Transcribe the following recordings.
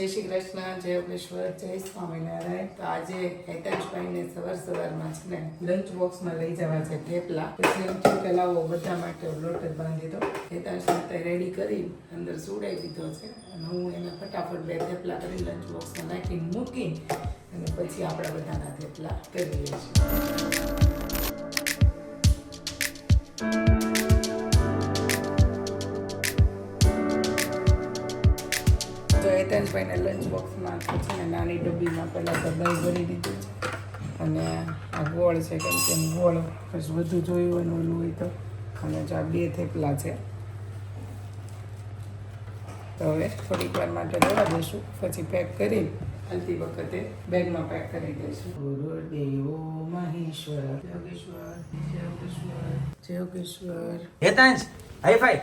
જય શ્રી કૃષ્ણ, જય ઉપેશ્વર જય સ્વામિનારાયણ. તો આજે હેતાશભાઈને સવાર સવારમાં છે ને લંચ બોક્સમાં લઈ જવા છે થેપલા. પછી એમ થયું કે બધા માટે લોટ જ બાંધી દો હેતાશભાઈ અત્યારે રેડી કરી અંદર સુડાઈ દીધો છે. અને હું એને ફટાફટ બે થેપલા કરી લંચ બોક્સમાં નાખીને મૂકી અને પછી આપણા બધાના થેપલા કરી લઈશું. હેતાંશભાઈને લંચ બોક્સમાં છે ને નાની ડબ્બીમાં પહેલાં તો દહીં ભરી દીધું. છે અને આ ગોળ છે કેમ કે ગોળ પછી બધું જોયું હોય ને ઓલું હોય તો. અને જો આ બે થેપલા છે. તો હવે થોડીક વાર માટે રહેવા દઈશું પછી પેક કરી હાલતી વખતે બેગમાં પેક કરી દઈશું. ગુરુદેવો મહેશ્વર યોગેશ્વર યોગેશ્વર યોગેશ્વર હેતાંશ હાઈ ફાઈ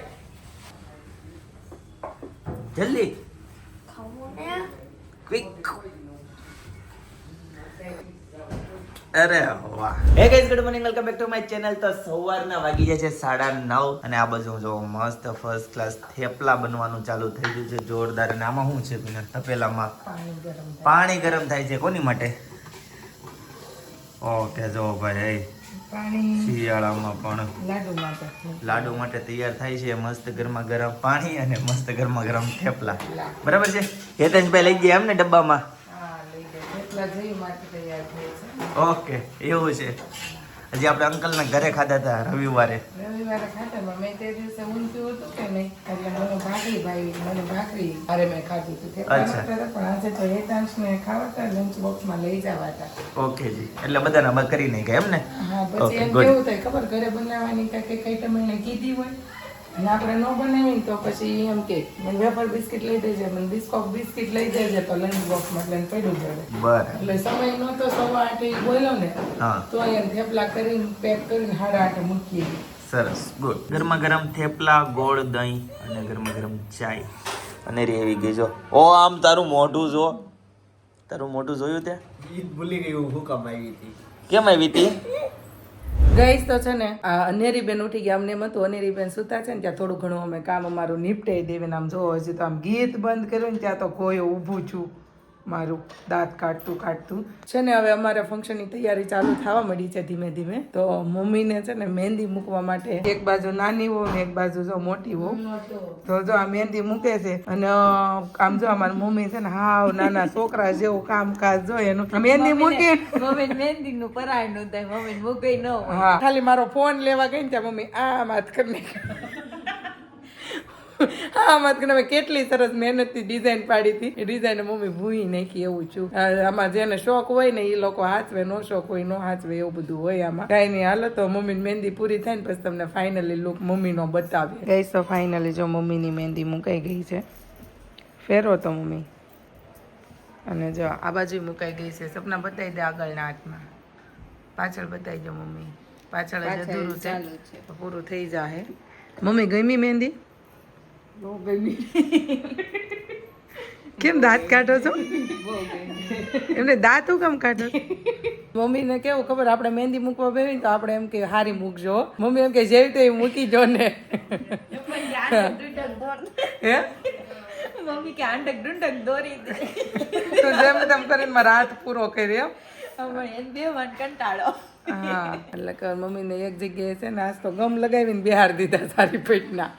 જલ્દી. અરે વાહ. Hey guys good morning welcome back to my channel તો સવારના વાગી જાય છે સાડા નવ અને આ બાજુ જો મસ્ત ફર્સ્ટ ક્લાસ થેપલા બનવાનું ચાલુ થઈ ગયું છે જોરદાર. અને આમાં શું છે તપેલામાં પાણી ગરમ થાય. પાણી ગરમ થાય છે. કોની માટે? ઓકે જો ભાઈ પાણી. શિયાળામાં પણ લાડુ માટે લાડુ માટે તૈયાર થાય છે મસ્ત ગરમા ગરમ પાણી અને મસ્ત ગરમા ગરમ થેપલા. બરાબર છે? હેતનભાઈ લઈ ગયા એમ ને ડબ્બામાં ઓકે એવું છે. હજી આપણે અંકલના ઘરે ખાધા હતા રવિવારે. રવિવારે ખાતામાં મેં તે દિવસે ઊંધું હતું કે નહીં. એટલે મને ભાખરી ભાઈ મને ભાખરી અરે મેં ખાધું હતું. અચ્છા. પણ આજે તો ને ખાવા હતા લંચ બોક્સમાં લઈ જવા હતા ઓકે જી. એટલે બધાના કરી નહીં ગયા એમ ને? હા પછી એમ કેવું થાય ખબર ઘરે બનાવવાની કાંઈ કઈ કઈ તમે એને કીધી હોય અને આપણે ન બનાવી તો પછી એમ કે મને વેફર બિસ્કિટ લઈ દેજે મને બિસ્કોપ બિસ્કિટ લઈ દેજે. તો લંચ બોક્સમાં લઈને પડ્યું જડે એટલે સમય નહોતો સવા આઠે બોલ્યો ને તો એમ થેપલા કરીને પેક કરીને સાડા આઠે મૂકીએ. સરસ ગુડ. ગરમા ગરમ થેપલા ગોળ દહીં અને ગરમા ગરમ ચાય. અને રેવી ગઈ જો. ઓ આમ તારું મોઢું જો. તારું મોઢું જોયું તે? ભૂલી ગયું હું કેમ આવી હતી? ગઈશ તો છે ને, આ અનેરી બેન ઉઠી ગયા, અમને એમ હતું અનેરી બેન સુતા છે ને, ત્યાં થોડું ઘણું અમે કામ અમારું નિપટાઈ દેવીને આમ જોવો હજી તો આમ ગીત બંધ કર્યું ને, ત્યાં તો કોઈ ઊભું છું. મારું દાંત કાઢતું કાઢતું. છે ને હવે અમારે ફંક્શનની તૈયારી ચાલુ થવા મળી છે ધીમે ધીમે. તો મમ્મીને છે ને મહેંદી મૂકવા માટે એક બાજુ નાની હો ને એક બાજુ જો મોટી હો તો જો આ મહેંદી મૂકે છે અને આમ જો અમારી મમ્મી છે ને હાવ નાના છોકરા જેવું કામકાજ જો એનું. મહેંદી મૂકી. મમ્મી મહેંદી નું પરાયનું થાય મમ્મી મૂકી ન હા. ખાલી મારો ફોન લેવા ગઈ ને ત્યાં મમ્મી આ વાત કરી હા તમે કેટલી સરસ મહેનતથી ડિઝાઇન પાડી હતી. ડિઝાઇન મમ્મી ભૂઈ નાખી એવું છું. આમાં જેને શોખ હોય ને એ લોકો હાચવે નો શોખ હોય નો હાચવે એવું બધું હોય આમાં. કઈ નહીં હાલો તો મમ્મીની મહેંદી પૂરી થાય ને પછી તમને ફાઇનલી લુક મમ્મીનો બતાવે ગઈ તો ફાઇનલી જો મમ્મીની મહેંદી મુકાઈ ગઈ છે. ફેરો તો મમ્મી. અને જો આ બાજુ મુકાઈ ગઈ છે. સપના બતાવી દે આગળના હાથમાં. પાછળ બતાવી દો મમ્મી. પાછળ જ અધૂરું છે. તો પૂરું થઈ જાહે. મમ્મી ગમી મહેંદી? બહુ ગમી. કેમ દાંત કાઢો છો? એમને દાંત હું કેમ કાઢો? મમ્મીને કેવું ખબર આપણે મહેંદી મૂકવા બેવી તો આપણે એમ કે હારી મૂકજો મમ્મી એમ કે જેવી તેવી મૂકી જો ને. હે? મમ્મી કે આંડક ડુંડક દોરી દે. તો જેમ તેમ કરીને મારા રાત પૂરો કરી એમ એને બે મન કંટાળો. હા એટલે કે મમ્મીને એક જગ્યાએ છે ને આજ તો ગમ લગાવીને બિહાર દીધા સારી પેટના.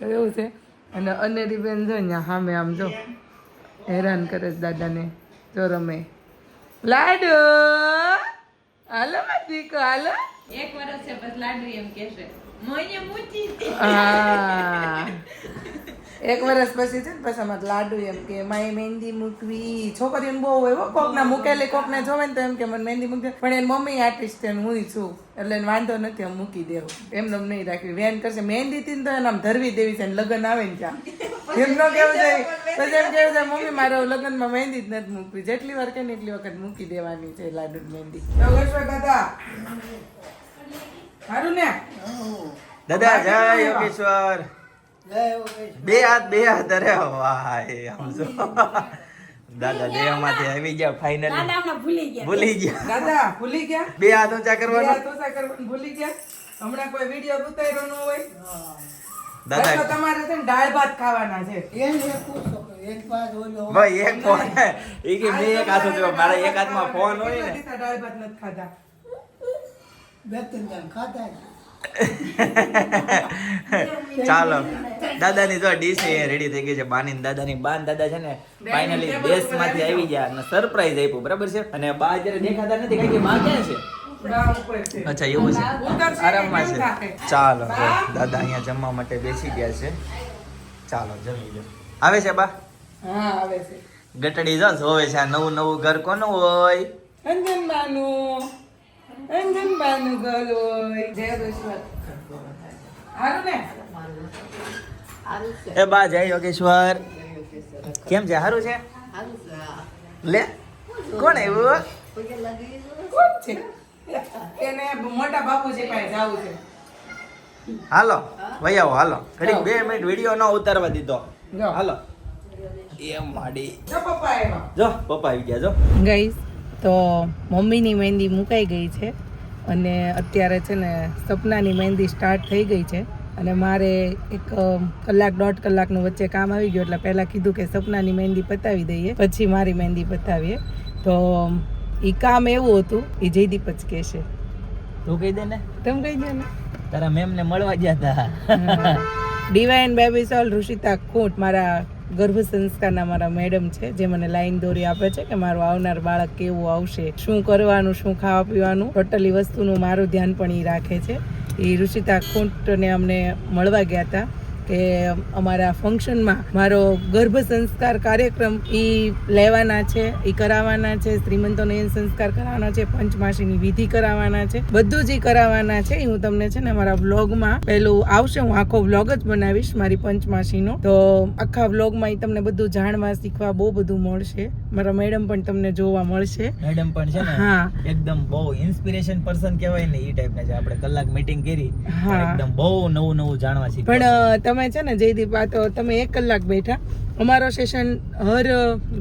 એવું છે. અને અનેરી બેન જો ને સામે આમ જો. હેરાન કરે દાદાને. જો રમે. લાડુ! હાલો મારા દીકો હાલો. એક વર્ષ છે બસ લાડુ એમ કહેશે. મોઈને મૂચી હા. એક વર્ષ પછી છે ને પછી અમારે લાડુ એમ કે માય મહેંદી મૂકવી. છોકરીઓને બહુ હોય કોકના મૂકેલી કોકને જોવે ને તો એમ કે મને મહેંદી મૂકી દે. પણ એની મમ્મી આર્ટિસ્ટ એને હું છું. એટલે એને વાંધો નથી આમ મૂકી દેવું. એમને એમ નહીં રાખવી. વેન કરશે મહેંદી થી તો એને આમ ધરવી દેવી છે લગ્ન આવે ને ત્યાં. એમ ન કેવું છે પછી એમ કેવું છે મમ્મી મારે લગ્નમાં મહેંદી જ નથી મૂકવી. જેટલી વાર કે એટલી વખત મૂકી દેવાની છે લાડુ મહેંદી. સારું ને? દાદા જય યોગેશ્વર. બે હાથ બે હાથ અરે વાહ આમ જો. દાદા દેહમાંથી આવી ગયા ફાઇનલી ભૂલી ગયા. દાદા ભૂલી ગયા? બે હાથ ઊંચા બે હાથ ઊંચા કરવાનું ભૂલી ગયા? હમણાં કોઈ વીડિયો ઉતાર્યો ન હોય? દાદા. તમારે છે દાળ ભાત ખાવાના છે. એક પાસ ઓલો ભાઈ એક ફોન. એ કે મે એક હાથ જો મારા એક હાથમાં ફોન હોય ને. દાળ ભાત નથી ખાતા બે ત્રણ જણ ખાતા. ચાલો. દાદાની જો ડીશ રેડી થઈ ગઈ છે. બાની દાદાની બાન દાદા છે ને ફાઇનલી દેશમાંથી આવી ગયા અને સરપ્રાઈઝ આપ્યું. બરાબર છે? અને બા જ્યારે દેખાતા નથી કારણ કે માં ક્યાં છે? અચ્છા એવું છે. આરામમાં છે. ચાલો દાદા અહીંયા જમવા માટે બેસી ગયા છે. ચાલો જમી લો. આવે છે બા? હા આવે છે. ગટડી જો જોવે છે આ નવું નવું ઘર કોનું હોય? અંજન બાનું અંજન બાનું ઘર હોય. જય હારું ને? એ બા જય યોગેશ્વર. કેમ છે? સારું છે? લે કોણ આવ્યું? કોણ છે? તેને મોટા બાપુજી પાસે જાવું છે. હાલો વહી આવો હાલો. ઘડીક બે મિનિટ વીડિયો ન ઉતારવા દીધો. હાલો. માડી. જો પપ્પા આવ્યા જો પપ્પા આવી ગયા જો. ગઈસ તો મમ્મીની મહેંદી મુકાઈ ગઈ છે અને અત્યારે છે ને સપનાની મહેંદી સ્ટાર્ટ થઈ ગઈ છે અને મારે એક કલાક દોઢ કલાકનું વચ્ચે કામ આવી ગયું એટલે પહેલાં કીધું કે સપનાની મહેંદી પતાવી દઈએ પછી મારી મહેંદી પતાવીએ. તો એ કામ એવું હતું એ જયદીપ જ કહેશે તું કહી દે ને. તમે કહી દે ને. તારા મેમ ને મળવા ગયા હતા divine baby soul Rushita Khunt મારા ગર્ભ સંસ્કારના મારા મેડમ છે જે મને લાઈન દોરી આપે છે કે મારું આવનાર બાળક કેવું આવશે શું કરવાનું શું ખાવા પીવાનું ટોટલી વસ્તુનું મારું ધ્યાન પણ એ રાખે છે. એ ઋષિતા ખૂંટને અમને મળવા ગયા હતા કે અમારા ફંક્શનમાં મારો ગર્ભ સંસ્કાર કાર્યક્રમ એ લેવાના છે એ કરાવવાના છે શ્રીમંતો નયન સંસ્કાર કરાવવાના છે પંચમાસીની વિધિ કરાવવાના છે બધું જ કરાવવાના છે. એ હું તમને છે ને મારા વ્લોગમાં પેલું આવશે હું આખો વ્લોગ જ બનાવીશ મારી પંચમાસીનો. તો આખા વ્લોગમાં એ તમને બધું જાણવા શીખવા બહુ બધું મળશે. મારા મેડમ પણ તમને જોવા મળશે. મેડમ પણ છે ને હા. એકદમ બહુ ઇન્સ્પિરેશન પર્સન કહેવાય ને એ ટાઈપના છે આપણે કલાક મીટિંગ કરી હા. એકદમ બહુ નવું નવું જાણવા પણ શીખ્યું અ, તમે છે ને જયદીપ આ તો તમે એક કલાક બેઠા. અમારો સેશન હર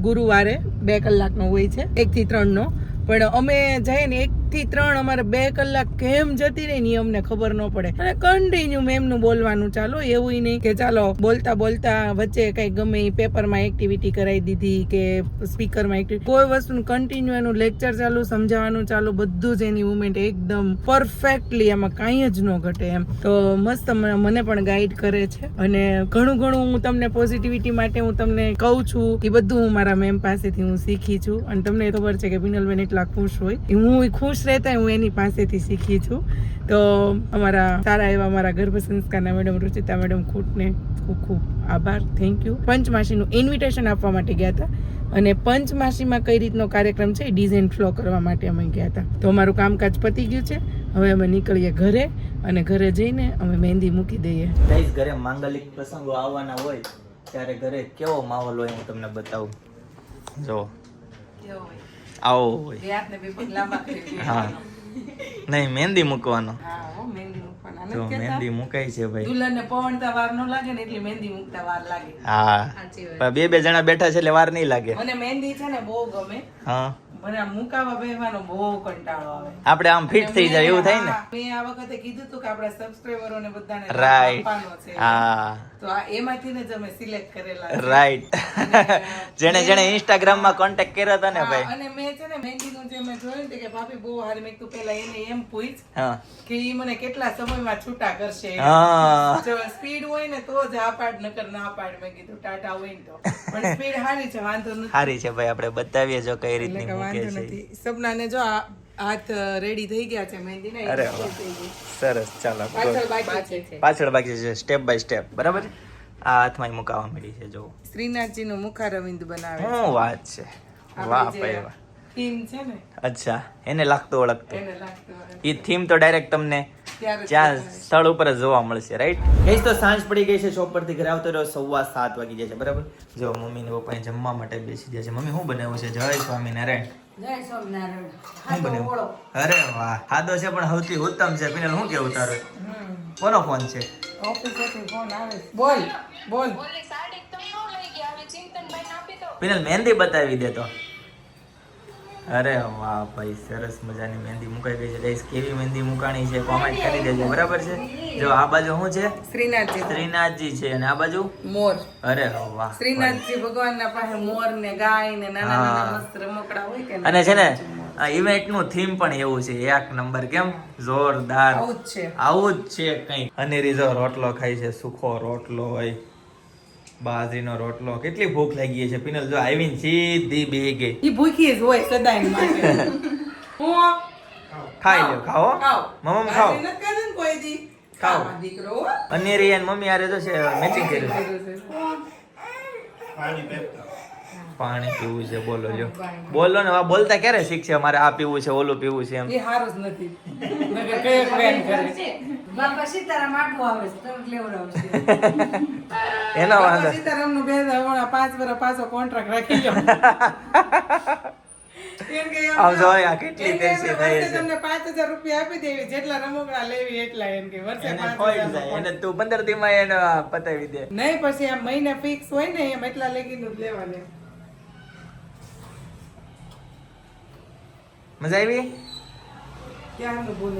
ગુરુવારે બે કલાકનો હોય છે, એક થી ત્રણ નો પણ અમે જઈએ ને એક થી ત્રણ અમારે બે કલાક કેમ જતી રહી ને અમને ખબર ન પડે. અને કન્ટિન્યુ મેમનું બોલવાનું ચાલો, એવું નહીં કે ચાલો, બોલતા બોલતા વચ્ચે કઈ ગમે પેપરમાં એક્ટિવિટી કરાવી દીધી કે સ્પીકરમાં એક્ટિવિટી કોઈ વસ્તુનું કન્ટિન્યુ એનું લેક્ચર ચાલુ, સમજાવવાનું ચાલુ, બધું જ એની મુવમેન્ટ એકદમ પરફેક્ટલી એમાં કાંઈ જ ન ઘટે એમ. તો મસ્ત મને પણ ગાઈડ કરે છે. અને ઘણું ઘણું હું તમને પોઝિટિવિટી માટે હું તમને કહું છું, એ બધું હું મારા મેમ પાસેથી હું શીખી છું. અને તમને ખબર છે કે બિનલબેન એટલા ખુશ હોય. હું ખુશ રહેતા હું એની પાસેથી શીખી છું. તો અમારા સારા એવા અમારા ગર્ભ સંસ્કારના મેડમ રુચિતા મેડમ ખૂટને ખૂબ ખૂબ આભાર. થેન્ક યુ પંચમાસીનું ઇન્વિટેશન આપવા માટે ગયા હતા અને પંચમાસીમાં કઈ રીતનો કાર્યક્રમ છે એ ડિઝાઇન ફ્લો કરવા માટે અમે ગયા હતા. તો અમારું કામકાજ પતી ગયું છે. હવે અમે નીકળીએ ઘરે અને ઘરે જઈને અમે મહેંદી મૂકી દઈએ. ગાઈસ ઘરે માંગલિક પ્રસંગો આવવાના હોય ત્યારે ઘરે કેવો માહોલ હોય હું તમને બતાવું. જો આવો. હોય હા. નહીં મહેંદી મૂકવાનો. તો મહેંદી મૂકાય છે ભાઈ. દુલ્હનને પવનતા વાર ન લાગે ને એટલે મહેંદી મૂકતા વાર લાગે. હા. પણ બે બે જણા બેઠા છે એટલે વાર નહીં લાગે. મને મહેંદી છે ને બહુ ગમે. હા. મને આમ મુકાવા બેહવાનો બહુ કંટાળો આવે. આપણે આમ ફિટ થઈ જાય એવું થાય ને? મેં આ વખતે કીધું હતું કે આપણા સબસ્ક્રાઇબરોને બધાને રાઈટ હા. તો આ એમાંથી ને તમે સિલેક્ટ કરેલા રાઈટ જેણે જેણે ઇન્સ્ટાગ્રામમાં કોન્ટેક્ટ કર્યો હતો ને ભાઈ? અને મેં છે ને મહેંદીનું જે મેં જોયું ને કે ભાભી બહુ હારી મેં તું પેલા એને એમ પૂછ કે ઈ મને કેટલા સમયમાં છૂટા કરશે જો સ્પીડ હોય ને તો જ આ પાડ નકર ના પાડ મેં કીધું ટાટા હોય ને તો. પણ સ્પીડ હારી છે વાંધો નથી. હારી છે ભાઈ આપણે બતાવીએ જો કઈ રીતની કે વાંધો છે સપનાને જો આ હાથ રેડી થઈ ગયા છે મહેંદી ને અરે વાહ. સરસ ચાલો. પાછળ બાકી છે. પાછળ બાકી છે સ્ટેપ બાય સ્ટેપ બરાબર? આ હાથમાં મુકાવા મળી છે જો શ્રીનાથજી નું મુખારવિંદ બનાવે શું વાત છે. વાહ ભાઈ વાહ. થીમ છે ને. અચ્છા એને લાગતો ઓળખતો. એને લાગતું હોય. એ થીમ તો ડાયરેક્ટ તમને જ્યાં સ્થળ ઉપર જ જોવા મળશે રાઈટ ગઈશ તો સાંજ પડી ગઈ છે શોપ પરથી ઘરે આવતો રહ્યો સવા સાત વાગી જાય છે બરાબર? જો મમ્મી ને પપ્પા જમવા માટે બેસી ગયા છે. મમ્મી શું બનાવ્યું છે? જય સ્વામિનારાયણ. અરે વાહ હાદો છે પણ સૌથી ઉત્તમ છે. પિનલ શું કેવું તારું? કોનો ફોન છે. બોલ બોલ. પિનલ મહેંદી બતાવી દે તો. અરે વાહ ભાઈ સરસ મજાની મહેંદી મુકાઈ ગઈ છે. ગાઈસ કેવી મહેંદી મુકાણી છે? કોમેન્ટ કરી દેજો બરાબર છે? જો આ બાજુ શું છે? શ્રીનાથજી. શ્રીનાથજી છે. અને આ બાજુ? મોર. અરે વાહ શ્રીનાથજી ભગવાનના પાસે મોર ને ગાય ને નાના નાના મસ્ત રમકડા હોય કે અને છે ને ઇવેન્ટનું થીમ પણ એવું છે. એક નંબર કેમ? જોરદાર. આવું જ છે. આવું જ છે કઈ અને રીઝો રોટલો ખાય છે સુખો રોટલો હોય. બાજરીનો રોટલો. કેટલી ભૂખ લાગી છે પિનલ જો આવીને સીધી બેગે ગઈ. ઈ ભૂખી જ હોય સદાય માટે હું? ખાઈ લ્યો. ખાઓ. મમ્મ ખાઓ. કોઈ દી? ખાઓ. ખાવા દીકરો અને રિયાન મમ્મી આરે જો છે મેચિંગ કર્યું છે. પાણી પીવું છે બોલો લ્યો. બોલો ને બોલતા ક્યારે શીખશે મારે આ પીવું છે ઓલું પીવું છે એમ? એ હારું જ નથી. બાપા સીતારામ આટલું આવે છે તમે લેવડાવશે એના વાંધો. સીતારામનું બે પાંચ વર્ષ પાછો કોન્ટ્રાક્ટ રાખી લો. એમ કે એમ આમ જો આ કેટલી થઈ છે. તમને રૂપિયા આપી દેવી જેટલા રમકડા લેવી એટલા એમ કે વર્ષે એને તું પંદર દી માં એને પતાવી દે. નહીં પછી આમ મહિને ફિક્સ હોય ને એમ એટલા લેગીનું જ લેવાનું મજા આવી ક્યારનું બોલે કીધું એ. એટલું ના કીધું. ના પાયું તું પણ ત્યાં નહોતું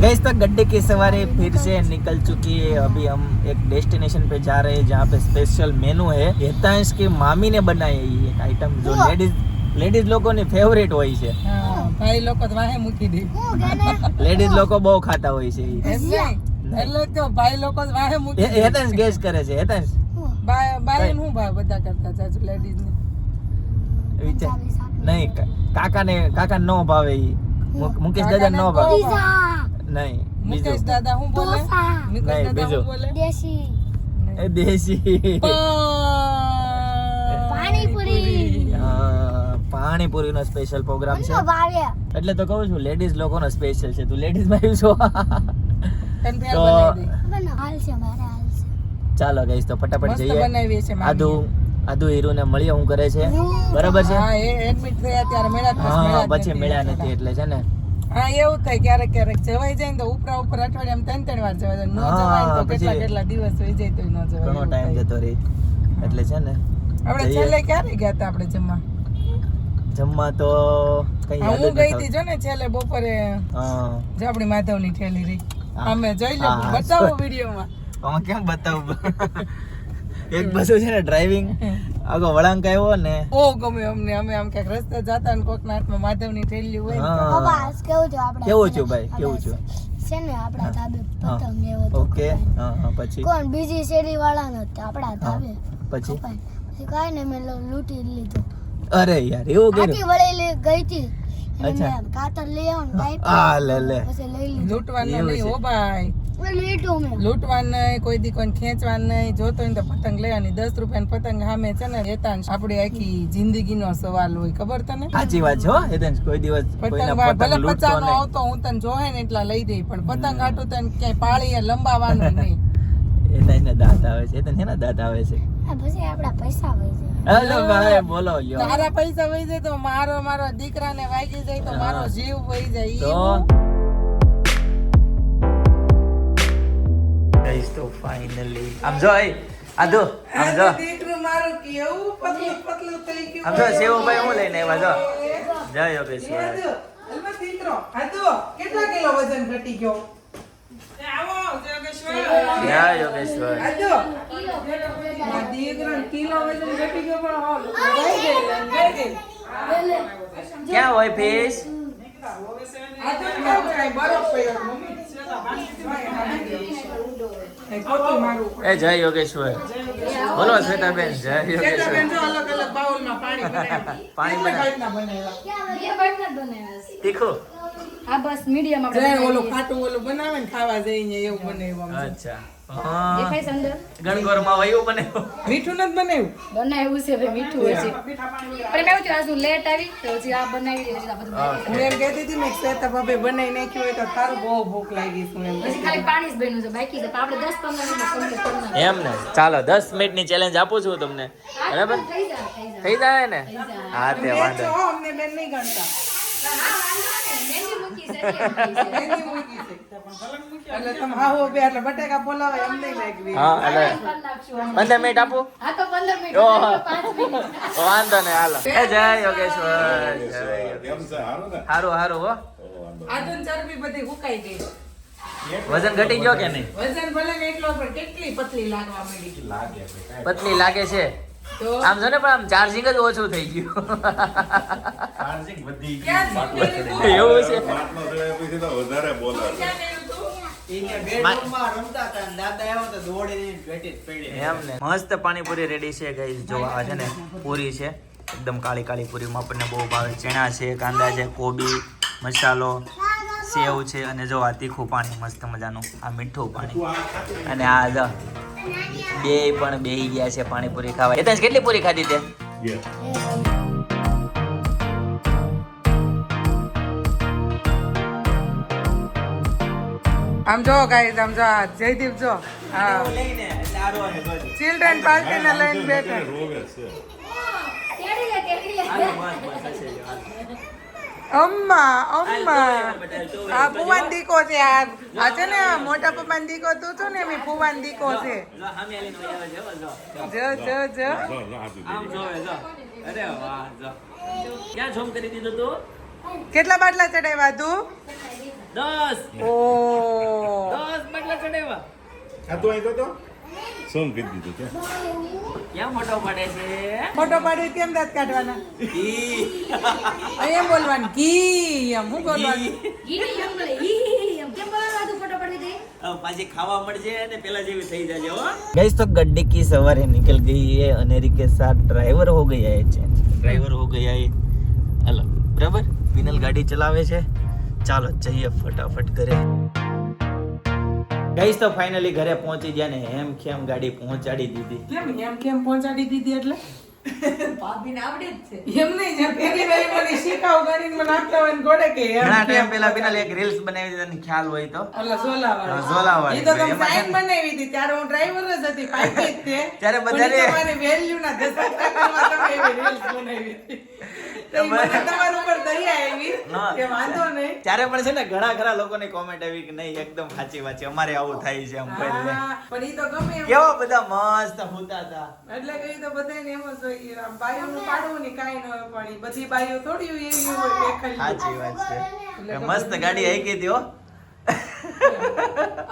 गैस तो गड्ढे की सवारी फिर से निकल चुकी है अभी हम एक डेस्टिनेशन पे जा रहे हैं जहाँ पे स्पेशल मेनू है हेतांश की मामी ने बनाई है ये एक आइटम जो लेडीज लेडीज लोगों ની ફેવરેટ હોય છે હા ભાઈ લોકો તો વાહે મૂકી દે લેડીઝ લોકો બહુ ખાતા હોય છે ઈ. એમ નહીં. એટલે જ તો ભાઈ લોકો જ વાહે મૂકી હે- દે હેતાંશ ગેસ કરે છે હેતાંશ બાય બાય નું ભાવ બધા કરતા ચાચુ લેડીઝ ને વિચાર નહીં કાકાને કાકા નો ભાવે ઈ. મુકેશ દાદા નો ભાવે. નહીં મુકેશ બીજું. દાદા હું બોલે? મુકેશ દાદા હું બોલે? એ દેશી. પાણીપુરી. હા, પાણીપુરીનો સ્પેશિયલ પ્રોગ્રામ છે. એટલે તો કહું છું લેડીઝ લોકોનો સ્પેશિયલ છે. તું લેડીઝમાં છો? તો- ચાલો ગઈશ તો ફટાફટ જઈએ. બનાવી છે મામીએ. આદુ હીરુને મળીએ હું કરે છે. બરાબર છે? હા એ એડમિટ થયા ત્યારે મળ્યા હા પછી મળ્યા નથી એટલે છે ને. હા એવું થાય ક્યારેક ક્યારેક જવાય જાય ને તો ઉપરા ઉપર અઠવાડિયામાં ત્રણ ત્રણ વાર જવાય. ન જવાય તો કેટલા કેટલા દિવસ થઈ જાય તો ન જવાય ઘણો ટાઈમ જતો રહી. એટલે છે ને. આપણે. છેલ્લે ક્યારે ગયા હતા આપણે જમવા? જમવા તો કઈ યાદ હું ગઈ હતી જો ને છેલ્લે બપોરે હા. જો આપણી માધવની ઠેલી રહી. અમે જોઈ લે બતાવો વિડીયોમાં. આમાં કેમ બતાવું? એક બસો છે ને ડ્રાઇવિંગ આગો વળાંક આવ્યો ને. ઓ ગમે અમને અમે આમ ક્યાંક રસ્તે જતા ને કોકના હાથમાં માધવની ઠેલી હોય ને તો હા કેવું છું ભાઈ? કેવું છું? છે ને આપણા ધાબે પતંગ એવો તો ઓકે. હા હા પછી? કોણ? બીજી શેરી વાળા નો આપણા ધાબે પછી. પછી કાંઈ ને મેં લૂંટી લીધું. અરે યાર એવું આખી કર્યું વળેલી ગઈ હતી. અચ્છા. કાતર લઈ આવો ને કાપી. આ લે લે. પછી લઈ લીધું. લૂંટવાનું નહીં છે. હો ભાઈ. લૂંટવાનું નહીં કોઈ દી કોઈને ખેંચવાનું નહીં. જોતો હોય ને તો પતંગ લેવાની દસ પતંગ સામે છે ને આખી જિંદગીનો સવાલ હોય. ખબર તને? સાચી વાત છે હો. કોઈ દિવસ પતંગ ભલે પતંગ લૂંટતો આવતો હું તને જોહે ને એટલા લઈ દઈ. પણ પતંગ આટું તને ક્યાંય પાળી લંબાવાનું નહીં. હેતેશ ને દાંત આવે છે. દાંત આવે છે. આ પછી પૈસા વહી જાય હલો ભાઈ બોલો લ્યો. તારા પૈસા વહી જાય તો મારો મારો દીકરાને વાગી જાય તો મારો જીવ વહી જાય. તો? હું. ગઈશ તો ફાઇનલી આમ જો એ આદુ આમ જો. આ દીકરું મારું કેવું પતલું પતલું થઈ ગયું આમ જો સેવુભાઈ હું લઈને આવ્યા જો. જય યોગેશ્વર. આદુ, અલબત્ત દીકરો. આદુ, કેટલા કિલો વજન ઘટી ગયો? જય યોગેશ્વર. આદુ, આ દીકરાને કિલો વજન ઘટી ગયો પણ હાલ, વહી ગઈ, વહી ગઈ. ક્યાં હોય બરફ પડ્યો, મમ્મી. એ જય યોગેશ્વર. બોલો શ્વેતાબેન જય યોગેશ્વર. અલગ અલગ બાઉલમાં પાણી. પાણી. તીખું આ બસ મીડિયમ જે ઓલું ખાટું ઓલું બનાવે ને ખાવા જઈને એવું બનાવ્યું. અચ્છા. દેખાય છે અંદર? ગણગોરમાં વયું બને. મીઠું નથી બનાવ્યું? બનાવ્યું છે ભાઈ મીઠું હોય છે. પણ એવું થયું આજુ લેટ આવી તો હજી આ બનાવી હજી આ બધું હું એમ કહેતી હતી ને કે શ્વેતા ભાભી બનાવી નાખ્યું હોય તો તારું બહુ ભૂખ લાગી છે એમ છે. હજી ખાલી પાણી જ બન્યું છે બાકી છે. આપણે દસ મિનિટની એમ ને. ચાલો ચેલેન્જ આપું છું તમને. બરાબર? થઈ જાય થઈ જાય. ને? હા તે વાંધો અમને બેન નહીં ગણતા. હા વાંધો નહીં. મહેંદી મૂકી છે એટલે થઈ છે. મહેંદી મૂકી છે. એટલે તમે હા હો બે એટલે બટેકા બોલાવે એમ નહીં લાગવી. હા એટલે કરી નાખશું આમ. પંદર મિનિટ આપું. હા તો પંદર મિનિટ. ઓહો. પાંચ મિનિટ. વાંધો નહીં હાલો. એ જય યોગેશ્વર. જય યોગેશ્વર. હારું હારું હારું હો. આદન ચરબી બધી ફૂકાઈ ગઈ. વજન ઘટી ગયો કે નહીં? વજન ભલે એટલો પણ કેટલી પતલી લાગવા માંડી. લાગે પતલી લાગે છે. આમ જો ને પણ આમ ચાર્જિંગ જ ઓછું થઈ ગયું. ચાર્જિંગ વધી ગયું. એવું છે. માટલો જોયા પછી તો વધારે બોલે મસ્ત પાણીપુરી રેડી છે ગઈ જોવા આ છે ને પૂરી છે. એકદમ કાળી કાળી પૂરીમાં આપણને બહુ ભાવે ચણા છે કાંદા છે કોબી મસાલો. સેવ છે અને જો આ તીખું પાણી મસ્ત મજાનું આ મીઠું પાણી. અને આ જો બે પણ બેહી ગયા છે પાણીપુરી ખાવા. એ કેટલી પૂરી ખાધી તે? આમ જો ગાઈસ આમ જો આ જયદીપ જો હા ચિલ્ડ્રન પાર્ટી ને લઈને બેઠા રોવે છે તેડી લે તેડી લે અમ્મા અમ્મા. આ ભુવન દીકો છે આ આ છે ને મોટા પપ્પા દીકો તું છું ને એમ ભુવન દીકો છે. જો જો જો. જો, જો, ક્યાં ઝોમ કરી દીધો તું? કેટલા બાટલા ચડાવ્યા તું? દસ. ઓ દસ બાટલા ચડાવ્યા. અહીં તો તો શું કહી દીધું કે? ખાવા મળજે અને પેલા જેવી થઈ જાજો ગાઈસ તો ગડ્ડી કી સવારે નીકળ ગઈ હે અનેરી કે સાથ ડ્રાઈવર હો ગયા હે છે ડ્રાઈવર હો ગયા હે હેલો. બરાબર? વિનલ ગાડી ચલાવે છે. ચાલો જઈએ ફટાફટ કરે ગઈસ તો ફાઇનલી ઘરે પહોંચી ગયા ને એમ ખેમ ગાડી પહોંચાડી દીધી કેમ હેમ કેમ પહોંચાડી દીધી એટલે ભાભીને આવડે જ છે એમ નહીં જે પેલી વાર મને શીખાવ ગાડીને મને આપતા હોય ને કે ઘણા ટાઈમ પહેલા બિનાલ એક રીલ્સ બનાવી દીધા તને ખ્યાલ હોય તો અલા ઝોલાવાળી. ઝોલાવાળી. ઈ તો તમે સાઈન બનાવી હતી ત્યારે હું ડ્રાઈવર જ હતી પાકી જ તે ત્યારે પણ બધાને- તમારી value ના દસ ટકામાં તમે એવી reels બનાવી હતી. તો ઈ મને તમારા ઉપર દયા આવી ના. કે વાંધો નહીં ત્યારે પણ છે ને ઘણા ખરા લોકોની કોમેન્ટ આવી કે નહીં એકદમ સાચી વાત છે. અમારે આવું થાય છે આમ પહેલે પણ ઈ તો ગમે. કેવા બધા મસ્ત હોતા હતા. એટલે કે તો બધાયને એમ જ હોય આમ પાડવું ને કાંઈ ન પણ બધી બાયો થોડી એવી હોય ખાલી. સાચી વાત છે. મસ્ત ગાડી હાઈકી હતી હો.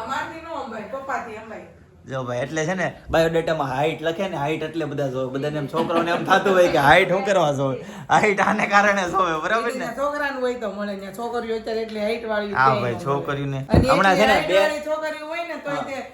અમારથી નો પપ્પાથી. જો ભાઈ એટલે છે ને બાયોડેટામાં હાઈટ લખે ને હાઈટ એટલે બધા જોવે. બધાને એમ છોકરાઓને એમ થતું હોય કે હાઈટ શું કરવા જોવે? હાઈટ આને કારણે જોવે બરાબર ને? છોકરાને હોય તો મળે ને છોકરીઓ અત્યારે એટલી હાઈટ વાળી હા ભાઈ, છોકરીઓને. હમણાં છે ને બે- છોકરીઓ હોય ને તો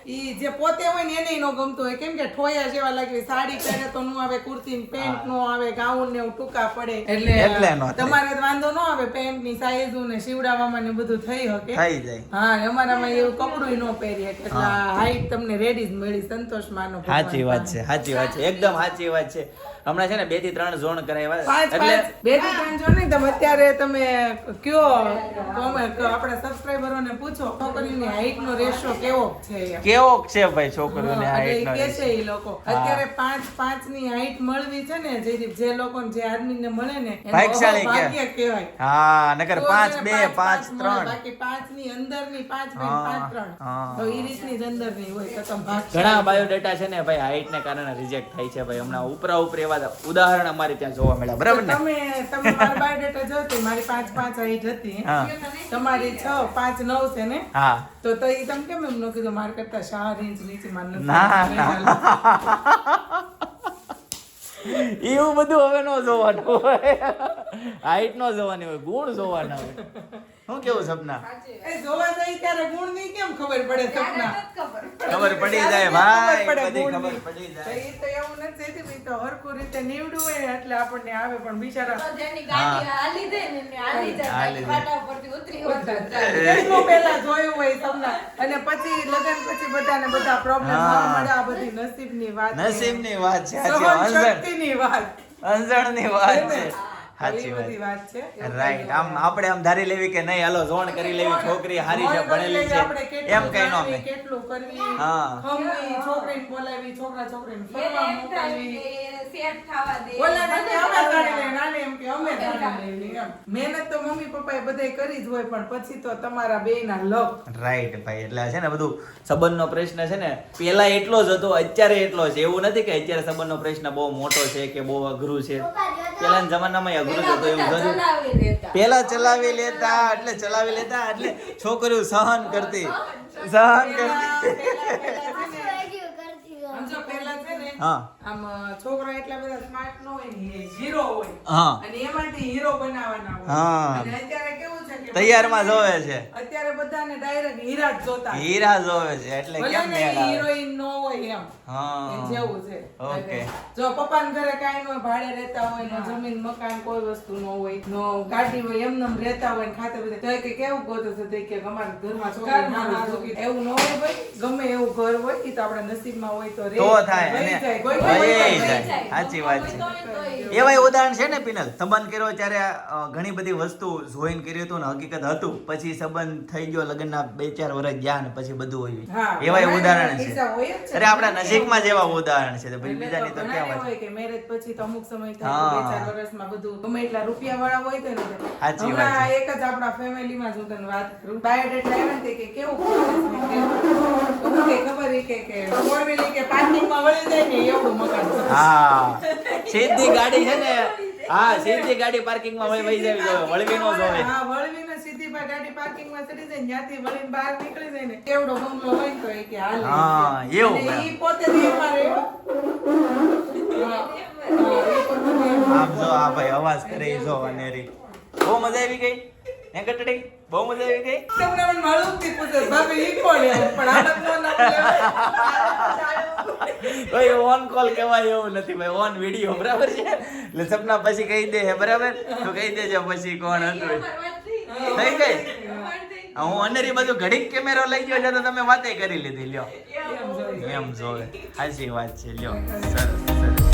ઈ જે પોતે હોય ને એને નો ગમતું હોય. કેમ કે ઠોયા જેવા લાગે સાડી પહેરે તો નું આવે કુર્તી ને પેન્ટ નો આવે ગાઉન ને ટૂંકા પડે. એટલે એટલે નો તમારે વાંધો નો આવે પેન્ટની સાઈઝ ને સીવડાવવામાં ને બધું થઈ શકે. થઈ જાય. હા અમારામાં એવું કપડું ન પહેરી એટલે હાઈટ તમને રેડી જ મળી. સંતોષ માનો સાચી વાત છે સાચી વાત છે. એકદમ સાચી વાત છે. હમણાં છે ને બેથી ત્રણ ઝોન કરાવ્યા એટલે બેથી ત્રણ ઝોન નહીં તમે અત્યારે તમે કયો આપણા સબસ્ક્રાઇબરોને પૂછો છોકરીની હાઈટ નો રેશિયો કેવો છે? કેવો છે ભાઈ છોકરીઓની હાઈટ નો કે છે એ લોકો. અત્યારે પાંચ પાંચની હાઈટ મળવી છે ને જે જે લોકો જે આદમી ને મળે ને એનું ભાગ્યશાળી કે? કહેવાય. હા નકર તો પાંચ એને બે પાંચ મળે, ત્રણ. બાકી પાંચની અંદરની પાંચ બે હા, પાંચ ત્રણ. હા. તો ઈ રીતની જ અંદરની હોય તો તમે ઘણા બાયોડેટા છે ને ભાઈ હાઈટ ને કારણે રિજેક્ટ થાય છે ભાઈ. હમણાં ઉપરા ઉપર એવા ઉદાહરણ અમારે ત્યાં જોવા મળ્યા. બરાબર ને? તમે તમે મારા બાયોડેટા જોતી મારી પાંચ પાંચ હાઈટ હતી. તમારી છ પાંચ નવ છે ને? હા. તો તો ઈ તમે કેમ એમ ન કીધું? માર કરતા ચાર ઇંચ નીચે માન ના ના, એવું બધું હવે નો જોવાનું હોય. હાઈટ નો જોવાની હોય ગુણ જોવાના હોય. શું કેવું સપના? એ જોવા જઈ ત્યારે ગુણની કેમ ખબર પડે સપના? ખબર પડી. જાય ભાઈ ખબર બધી ખબર પડી જાય. એ તો એવું નથી કે તો હરખું રીતે નીવડું હોય એટલે આપણને આવે પણ બિચારા તો જેની ગાડી હાલી દે ને હાલી જાય ફાટા ઉપરથી ઉતરી હોય તો પહેલા જોયું હોય તમને અને પછી લગ્ન પછી બધાને બધા પ્રોબ્લેમ હા. મળે આ બધી નસીબની વાત. નસીબની વાત છે સહન અંજણ શક્તિની વાત. અંજણની વાત છે. ને? સાચી બધી વાત. છે. રાઈટ આમ આપણે આમ ધારી લેવી કે નહીં હાલો જોણ કરી લેવી છોકરી હારી છે ભણેલી છે. એમ કઈ નો અમે કેટલું કરવી હા. છોકરીને બોલાવી છોકરા છોકરીને ફરવા એમ થાય મોકલવી. કે સેટ થવા દે. ઓલાને કે અમે જાણી લઈએ, નાને એમ કે અમે જાણી લઈએ, એમ. મહેનત તો મમ્મી પપ્પાએ બધાય કરી જ હોય પણ પછી તો તમારા બેયના લક. રાઈટ ભાઈ. એટલે છે ને બધું સંબંધનો પ્રશ્ન છે ને પેલા એટલો જ હતો અત્યારે એટલો છે. એવું નથી કે અત્યારે સંબંધનો પ્રશ્ન બહુ મોટો છે કે બહુ અઘરું છે. પેલાના જમાનામાં પેલા ચલાવી લેતા. એટલે ચલાવી લેતા એટલે છોકરીઓ સહન કરતી. સહન કરતી. આમ છોકરા એટલા બધા સ્માર્ટ ન હોય ને એ હોય. હા. અને એમાંથી હીરો બનાવવાના હોય. હા. અને અત્યારે કેવું છે કે તૈયારમાં જોવે છે. અત્યારે બધાને ડાયરેક્ટ હીરા જ જોતા હીરા જોવે છે એટલે કેમ ને મેળ આવે હિરોઈન નો હોય એમ. હા. જેવું છે. ઓકે. જો પપ્પાના ઘરે કાઈ ન હોય ભાડે રહેતા હોય ને જમીન મકાન કોઈ વસ્તુ ન હોય નો ગાડી હોય એમનેમ રહેતા હોય ને ખાતે બધે તો કે કેવું ગોતો છે તો કે અમારા ઘરમાં છોકરા. એવું ન હોય ભાઈ ગમે એવું ઘર હોય એ તો આપણા નસીબમાં હોય તો રે. તો થાય સાચી વાત છે. તોય. ઉદાહરણ છે ને પિનલ? સંબંધ કર્યો ત્યારે ઘણી બધી વસ્તુ જોઈન કર્યું હતું ને હકીકત હતું. પછી સંબંધ થઈ ગયો લગ્નના બે ચાર વર્ષ ગયા ને પછી બધું હોય એવા ઉદાહરણ છે. જ. અરે આપણા નજીકમાં જેવા ઉદાહરણ છે. તો ભાઈ બીજાની તો ક્યાં વાત? હોય કે મેરેજ પછી તો અમુક સમય થાય બે ચાર વર્ષમાં બધું ગમે એટલા રૂપિયા વાળા હોય તો ને સાચી વાત છે. એક જ આપણા ફેમિલીમાં માં તને વાત કરું. બાયોડેટા એટલે તે કે કેવું ખબર કે કે ફોર કે પાર્કિંગમાં વળી જાય ને. હા. સીધી ગાડી છે ને હા સીધી ગાડી પાર્કિંગમાં વળી જાવી જોઈએ. વળવી નો જોવે. હા વળવીને સીધી પા ગાડી પાર્કિંગમાં ચડી જાય ને ત્યાંથી વળીને બહાર નીકળી જાય ને કેવડો બંગલો હોય તો એ કે હાલે. હા, એવું ઈ પોતે જ એમાં રહે. હા, હા, ઈ પોતે જ એમાં. આમ જો આ ભાઈ અવાજ કરે જો અનેરી. બહુ મજા આવી ગઈ? હે ગટડી? બહુ મજા આવી ગઈ? તમને મને માલુમથી પૂછે, ભાભી ઈ કોણ? પણ આપી ભાઈ ઓન કોલ કહેવાય એવું નથી ભાઈ ઓન વીડિયો બરાબર છે? એટલે સપના પછી કહી દે હે બરાબર? તો કહી દેજો પછી કોણ હતું. થઈ. ગઈ. હા, અનેરી બધું ઘડીક કેમેરો લઈ ગયો છે તો તમે વાતે કરી લીધી લ્યો. એમ જોવે. સાચી વાત છે લ્યો. સરસ.